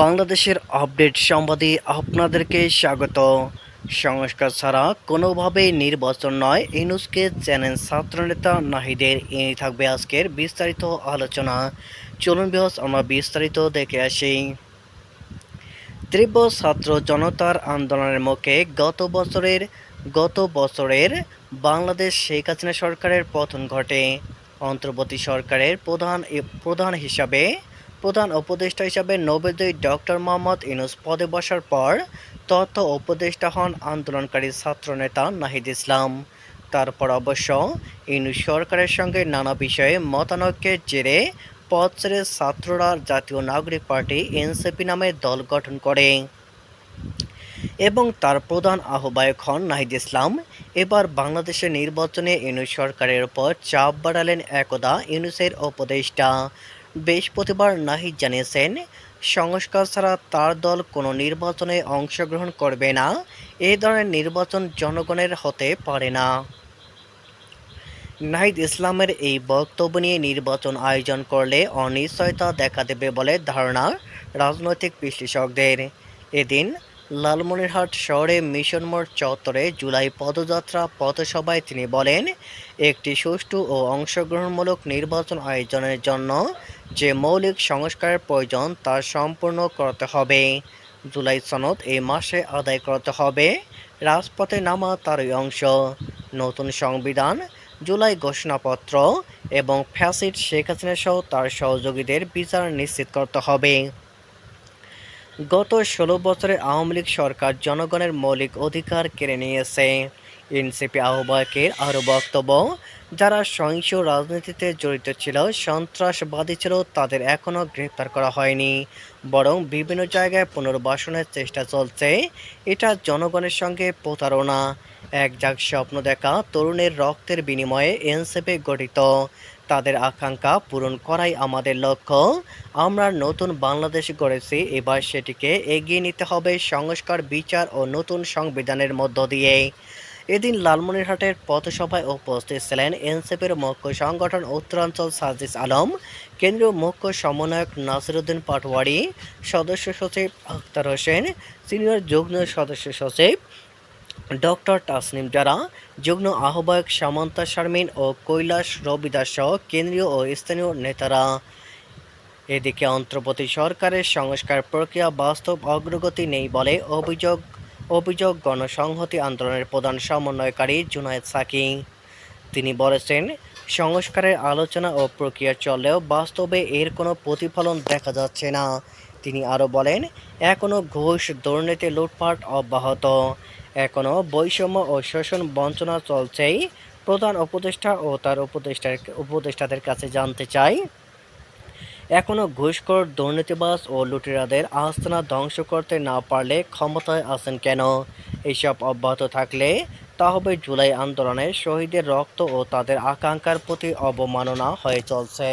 বাংলাদেশের আপডেট সংবাদে আপনাদেরকে স্বাগত। সংস্কার ছাড়া কোনোভাবেই নির্বাচন নয় ইনুসকে চ্যানেল ছাত্রনেতা নাহিদের এ থাকবে আজকের বিস্তারিত আলোচনা। চলুন বিহস আমরা বিস্তারিত দেখে আসি। তীব্র ছাত্র জনতার আন্দোলনের মুখে গত বছরের গত বছরের বাংলাদেশ শেখ হাসিনা সরকারের পতন ঘটে। অন্তর্বর্তী সরকারের প্রধান প্রধান হিসাবে প্রধান উপদেষ্টা হিসাবে নবেদই ডক্টর মোহাম্মদ ইনুস পদে বসার পর তথ্য উপদেষ্টা হন আন্দোলনকারী ছাত্রনেতা নাহিদ ইসলাম। তারপর অবশ্য ইনুস সরকারের সঙ্গে নানা বিষয়ে মতানৈক্যের জেরে পদ ছেড়ে ছাত্ররা জাতীয় নাগরিক পার্টি এনসিপি নামে দল গঠন করে। এবং তার প্রধান আহ্বায়ক হন নাহিদ ইসলাম। এবার বাংলাদেশের নির্বাচনে ইউনুস সরকারের উপর চাপ বাড়ালেন একদা ইউনুসের উপদেষ্টা। বৃহস্পতিবার নাহিদ জানিয়েছেন, সংস্কার ছাড়া তার দল কোনো নির্বাচনে অংশগ্রহণ করবে না। এই ধরনের নির্বাচন জনগণের হতে পারে না। নাহিদ ইসলামের এই বক্তব্য নিয়ে নির্বাচন আয়োজন করলে অনিশ্চয়তা দেখা দেবে বলে ধারণা রাজনৈতিক বিশ্লেষকদের। এদিন লালমনিরহাট শহরে মিশন মোড় চত্বরে জুলাই পদযাত্রা পথসভায় তিনি বলেন, একটি সুষ্ঠু ও অংশগ্রহণমূলক নির্বাচন আয়োজনের জন্য যে মৌলিক সংস্কারের প্রয়োজন তা সম্পূর্ণ করতে হবে। জুলাই সনদ এই মাসে আদায় করতে হবে। রাজপথে নামা তারই অংশ। নতুন সংবিধান, জুলাই ঘোষণাপত্র এবং ফ্যাসিড শেখ হাসিনা সহ তার সহযোগীদের বিচার নিশ্চিত করতে হবে। গত ষোলো বছরে আওয়ামী লীগ সরকার জনগণের মৌলিক অধিকার কেড়ে নিয়েছে। এনসিপি আহ্বায়কের আরও বক্তব্য, যারা সহিংস রাজনীতিতে জড়িত ছিল, সন্ত্রাসবাদী ছিল, তাদের এখনও গ্রেপ্তার করা হয়নি। বরং বিভিন্ন জায়গায় পুনর্বাসনের চেষ্টা চলছে। এটা জনগণের সঙ্গে প্রতারণা। এক যাক স্বপ্ন দেখা, তরুণের রক্তের বিনিময়ে এনসিপি গঠিত। তাদের আকাঙ্ক্ষা পূরণ করাই আমাদের লক্ষ্য। আমরা নতুন বাংলাদেশ গড়েছি, এবার সেটিকে এগিয়ে নিতে হবে সংস্কার, বিচার ও নতুন সংবিধানের মধ্য দিয়ে। এদিন লালমনিরহাটের পথসভায় উপস্থিত ছিলেন এনসিপির মুখ্য সংগঠন উত্তরাঞ্চল সাজিস আলম, কেন্দ্রীয় মুখ্য সমন্বয়ক নাসিরুদ্দিন পাটওয়ারি সদস্য সচিব আখতার হোসেন, সিনিয়র যুগ্ম সদস্য সচিব ডক্টর তাসনিম জারা, যুগ্ম আহ্বায়ক সামন্তা শারমিন ও কৈলাস রবিদাস সহ কেন্দ্রীয় ও স্থানীয় নেতারা। এদিকে অন্তর্বর্তী সরকারের সংস্কার প্রক্রিয়া বাস্তব অগ্রগতি নেই বলে অভিযোগ অভিযোগ, গণসংহতি আন্দোলনের প্রধান সমন্বয়কারী জুনায়েদ সাকি তিনি বলেছেন, সংস্কারের আলোচনা ও প্রক্রিয়া চললেও বাস্তবে এর কোনো প্রতিফলন দেখা যাচ্ছে না। তিনি আরও বলেন এখনও ঘুষ দুর্নীতি লুটপাট অব্যাহত। এখনও বৈষম্য ও শোষণ বঞ্চনা চলছেই প্রধান উপদেষ্টা ও তার উপদেষ্টার উপদেষ্টাদের কাছে জানতে চাই। এখনও ঘুষখোর দুর্নীতিবাস ও লুটেরাদের আস্তানা ধ্বংস করতে না পারলে ক্ষমতায় আছেন কেন? এসব অব্যাহত থাকলে তা হবে জুলাই আন্দোলনে শহীদের রক্ত ও তাদের আকাঙ্ক্ষার প্রতি অবমাননা হয়ে চলছে।